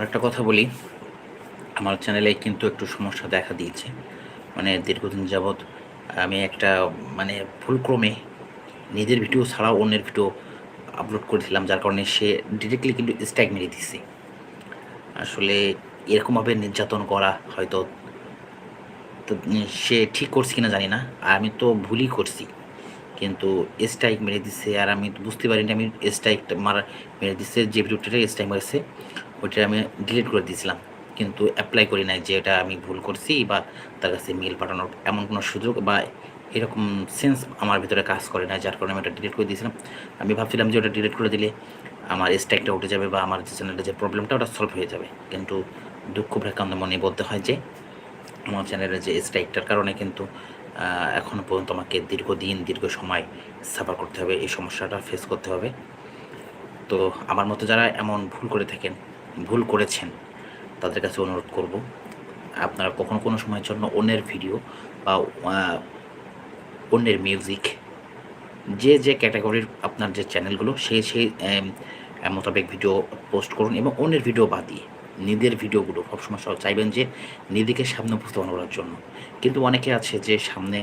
আর একটা কথা বলি। আমার চ্যানেলে কিন্তু একটু সমস্যা দেখা দিয়েছে। মানে দীর্ঘদিন যাবৎ আমি একটা মানে ভুলক্রমে নিজের ভিডিও ছাড়াও অন্যের ভিডিও আপলোড করেছিলাম যার কারণে সে ডিরেক্টলি কিন্তু স্ট্রাইক মেরে দিচ্ছে আসলে এরকমভাবে নির্যাতন করা হয়তো তো সে ঠিক করছে কিনা জানি না। আর আমি তো ভুলই করছি। কিন্তু স্ট্রাইক মেরে দিচ্ছে আর আমি বুঝতে পারিনি আমি স্ট্রাইক মারা, মেরে দিচ্ছে যে ভিডিওটা স্ট্রাইক মেরেছে। ওইটা আমি ডিলিট করে দিয়েছিলাম। কিন্তু অ্যাপ্লাই করি নাই যে এটা আমি ভুল করছি বা তার কাছে মেল পাঠানোর এমন কোনো সুযোগ বা এরকম সেন্স আমার ভিতরে কাজ করে না যার কারণে আমি এটা ডিলিট করে দিয়েছিলাম। আমি ভাবছিলাম যে ওটা ডিলিট করে দিলে আমার স্ট্রাইকটা উঠে যাবে বা আমার যে চ্যানেলের যে প্রবলেমটা ওটা সলভ হয়ে যাবে। কিন্তু দুঃখ ভ্রাকান্ত মনে বলতে হয় যে আমার চ্যানেলের যে স্ট্রাইকটার কারণে কিন্তু এখনও পর্যন্ত আমাকে দীর্ঘদিন, দীর্ঘ সময় সাফার করতে হবে, এই সমস্যাটা ফেস করতে হবে। তো আমার মতো যারা এমন ভুল করে থাকেন ভুল করেছেন, তাদের কাছে অনুরোধ করব, আপনারা কখনো কোনো সময়ের জন্য অন্যের ভিডিও বা অন্যের মিউজিক যে যে ক্যাটাগরির আপনার যে চ্যানেলগুলো সেই সেই মোতাবেক ভিডিও পোস্ট করুন এবং অন্যের ভিডিও বাদ দিয়ে নিজের ভিডিওগুলো সবসময় সব চাইবেন যে, নিজেকে সামনে উপস্থাপন করার জন্য। কিন্তু অনেকে আছে যে, সামনে